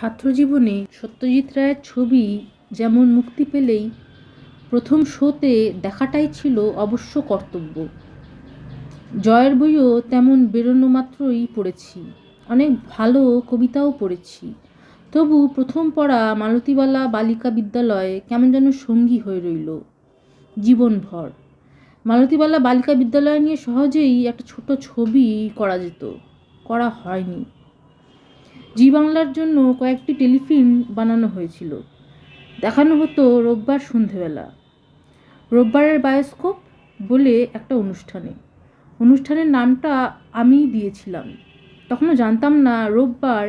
ছাত্রজীবনে সত্যজিৎ রায়ের ছবি যেমন মুক্তি পেলেই প্রথম শোতে দেখাটাই ছিল অবশ্য কর্তব্য। জয়ের বইও তেমন বেরোনো মাত্রই পড়েছি। অনেক ভালো কবিতাও পড়েছি। তবু প্রথম পড়া মালতীবালা বালিকা বিদ্যালয় কেমন যেন সঙ্গী হয়ে রইল জীবনভর। মালতীবালা বালিকা বিদ্যালয় নিয়ে সহজেই একটা ছোট ছবি করা যেত। করা হয়নি। জি বাংলার জন্য কয়েকটি টেলিফিল্ম বানানো হয়েছিল। দেখানো হতো রোববার সন্ধেবেলা। রোববারের বায়োস্কোপ বলে একটা অনুষ্ঠানে। অনুষ্ঠানের নামটা আমিই দিয়েছিলাম। তখনও জানতাম না রোববার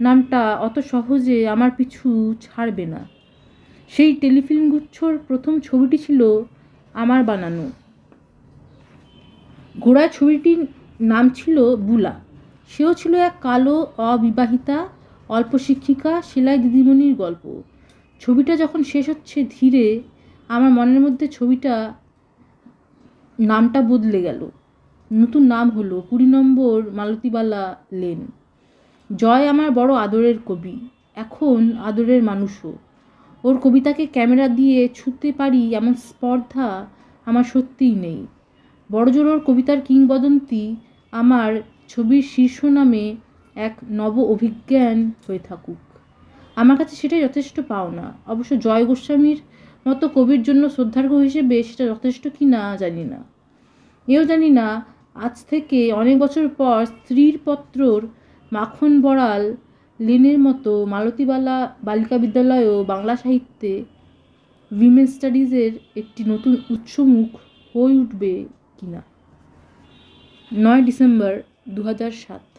নামটা অত সহজে আমার পিছু ছাড়বে না। সেই টেলিফিল্ম গুচ্ছর প্রথম ছবিটি ছিল আমার বানানো। ঘোড়া ছবিটির নাম ছিল বুলা। সেও ছিল এক কালো, অবিবাহিতা অল্প শিক্ষিকা সেলাই দিদিমণির গল্প। ছবিটা যখন শেষ হচ্ছে ধীরে, আমার মনের মধ্যে ছবিটা, নামটা বদলে গেল। নতুন নাম হলো কুড়ি নম্বর মালতীবালা লেন। জয় আমার বড় আদরের কবি, এখন আদরের মানুষও। ওর কবিতাকে ক্যামেরা দিয়ে ছুঁতে পারি এমন স্পর্ধা আমার সত্যিই নেই। বড়জোর ওর কবিতার কিংবদন্তি আমার ছবির শীর্ষ নামে এক নব অভিজ্ঞান হয়ে থাকুক। আমার কাছে সেটাই যথেষ্ট পাওনা। অবশ্য জয় গোস্বামীর মতো কবির জন্য শ্রদ্ধার্ঘ হিসেবে সেটা যথেষ্ট কি না জানি না। এও জানি না, আজ থেকে অনেক বছর পর স্ত্রীর পত্রর মাখন বড়াল লেনের মতো মালতীবালা বালিকা বিদ্যালয়ও বাংলা সাহিত্যে উইমেন স্টাডিজের একটি নতুন উৎসমুখ হয়ে উঠবে কিনা। নয় ডিসেম্বর দু হাজার সাত।